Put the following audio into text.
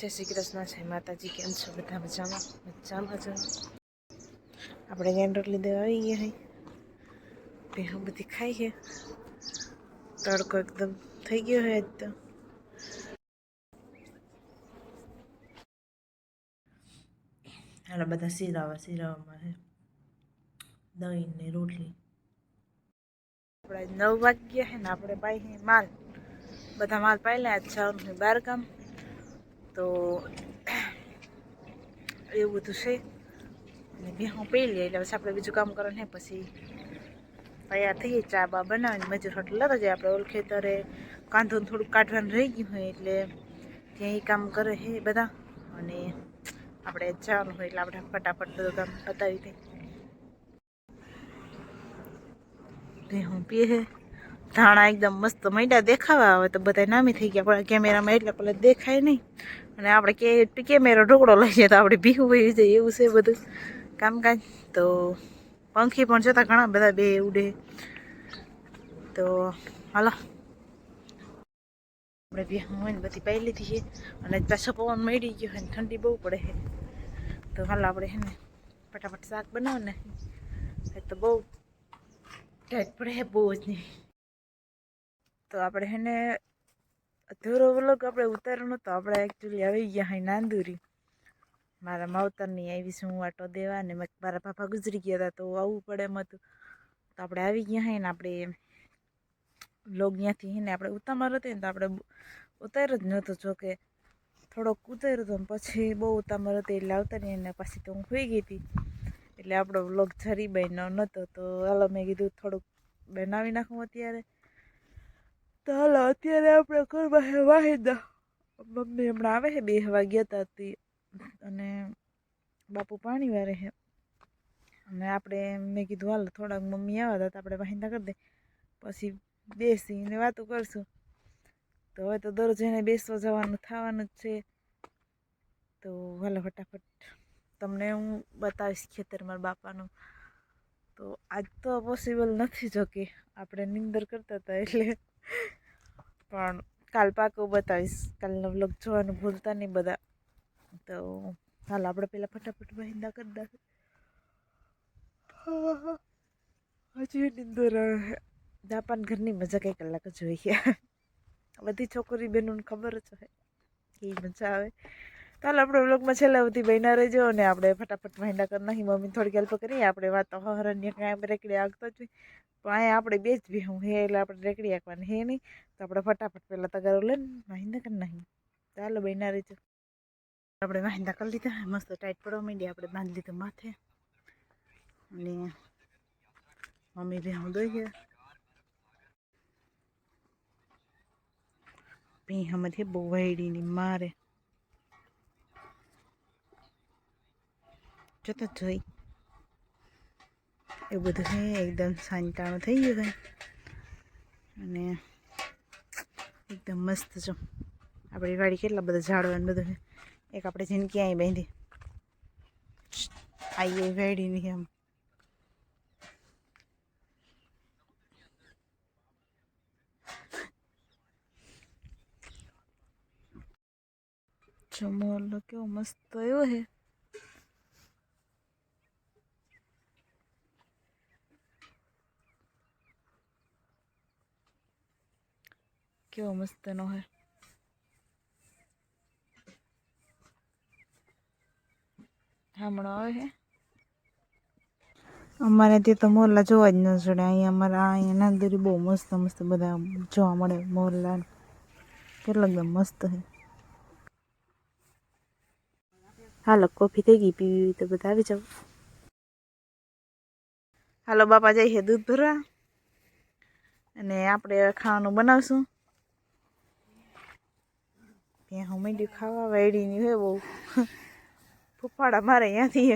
જય શ્રી કૃષ્ણ, જય માતાજી, કેમ છો? બધા મજામાં? મજામાં છો આપણે ગેન લીધે આવી ગયા હઈ ભેહું બધી ખાઈ છે તડકો એકદમ થઈ ગયો હોય આજ તો. હાલો, બધા સિરાવા સિરાવામાં છે દહીં ને રોટલી. આપણે નવ વાગ્યા છે ને આપણે પાઈ માલ. બધા માલ પાઈ લે છ બાર ગામ. તો એવું બધું છે. અને બે હું પી લઈએ એટલે પછી આપણે બીજું કામ કરવાનું ને પછી તૈયાર થઈએ ચા બા બનાવીને મજૂર હોટલ લેતા જાય આપણે ઓળખે ખેતરે. કાંધોને થોડુંક કાઢવાનું રહી ગયું હોય એટલે ત્યાં એ કામ કરે છે બધા. અને આપણે જવાનું હોય એટલે આપણે ફટાફટ બધું કામ બતાવી દઈએ બે હું પીએ ધાણા એકદમ મસ્ત મૈડા દેખાવા આવે તો બધા નામી થઈ ગયા, પણ કેમેરામાં એટલે પેલા દેખાય નહીં. અને આપણે કે કેમેરો ઢોકળો લઈ જાય તો આપણે ભીવું વહી જાય, એવું છે બધું. કામકાજ. તો પંખી પણ જતા ઘણા બધા બે ઉડે. તો હાલો. આપણે ભીહું હોય ને બધી પાઈ લીધી છે. અને પાછો પવન મળી ગયો હોય ને ઠંડી બહુ પડે છે. તો હાલો આપણે હે ને ફટાફટ શાક બનાવો ને. તો બહુ ટાઈટ પડે બહુ જ નહીં. તો આપણે હેને અધૂરો વ્લોગ આપણે ઉતાર્યો નહોતો આપણે એકચ્યુઅલી આવી ગયા અહીં નાંદુરી. મારા માવતરની આવી છું, હું આટો દેવા ને મારા પાપા ગુજરી ગયા હતા તો આવવું પડે એમ હતું. તો આપણે આવી ગયા હે ને, આપણે વ્લોગ ત્યાંથી હે ને, આપણે ઉતામર હતી ને તો આપણે ઉતાર્યો જ નહોતો. જો કે થોડોક ઉતાર્યો હતો પછી બહુ ઉતામર હતી એટલે આવતા નહીં ને પછી તો હું ખોઈ ગઈ હતી. એટલે આપણો વ્લોગ જરી બન્યો નહોતો તો હાલો મેં કીધું થોડુંક બનાવી નાખું અત્યારે. તો હાલો અત્યારે આપણે ઘરમાં હે વાહિદા મમ્મી હમણાં આવે છે, બે વાગ્યા હતી અને બાપુ પાણી વારે છે. અને આપણે મેં કીધું, હાલ થોડાક મમ્મી આવ્યા હતા આપણે વાહિંદા કરી દે. પછી બેસીને વાતો કરશું. તો હવે તો દરરોજ એને બેસવા જવાનું થવાનું જ છે. તો હાલો, ફટાફટ. તમને હું બતાવીશ ખેતર મારા બાપાનું. તો આજ તો પોસિબલ નથી જો કે આપણે નિંદર કરતા હતા એટલે. પણ કાલ પાકું બતાવીશ. કાલનો વ્લોગ જોવાનું ભૂલતા નહીં બધા. તો હાલ આપણે પહેલાં ફટાફટ વાહિંદા કરી દે હજી નિંદર જાપાન ઘરની મજા કંઈ કલાક જોઈએ બધી છોકરી બહેનોને ખબર જ હોય. એ મજા આવે. ચાલો આપણે વ્લોગમાં છેલ્લા બધી બહેના રહેજો અને આપણે ફટાફટ વાહિંદા કરી નાખી. મમ્મી થોડીક હેલ્પ કરીએ આપણે વાતો હરણ્ય કાંઈ રેકડી આગતા જ પણ અહીંયા આપણે બે જ બી હું હે એટલે આપણે રેકડી આંકવાની હે નહીં. તો આપણે ફટાફટ પહેલાં તગારો લઈને વાહિંદા કરી નાખી ચાલો બહેના રહેજો. આપણે વાહિંદા કરી લીધા. મસ્ત ટાઈટ પડવા માંડી આપણે બાંધી લીધું માથે. અને મમ્મી બી હું દોઈ ગયા ભીહામાંથી બહુ વાયડીની મારે. જોતો જોઈ. એ બધું છે, એકદમ સાંટાણું થઈ ગયું કંઈ અને એકદમ મસ્ત છો આપણી વાડી કેટલા બધા ઝાડવા બધું એક આપણે જિંદગી ક્યાંય બાંધી. આવીએ વાડી વાડીની આમ. જમો કેવો મસ્ત આવ્યો છે. કેવો મસ્તનો હે હમણાં આવે અમારે ત્યાં તો મોરલા જોવા જ ન જોડે. અહીંયા અમારા, અહીંયા નાંદરી બહુ મસ્ત મસ્ત બધા જોવા મળે મોરલા. કેટલા એકદમ મસ્ત છે. હાલો, કોફી થઈ ગઈ, પીવી તો બધા આવી જાવ હાલો, બાપા જઈએ દૂધ ભરવા. અને આપણે ખાવાનું બનાવશું. ત્યાં હું માંડ્યું ખાવા વાયડીની હોય બહુ. ફૂફાડા મારે અહીંયાથી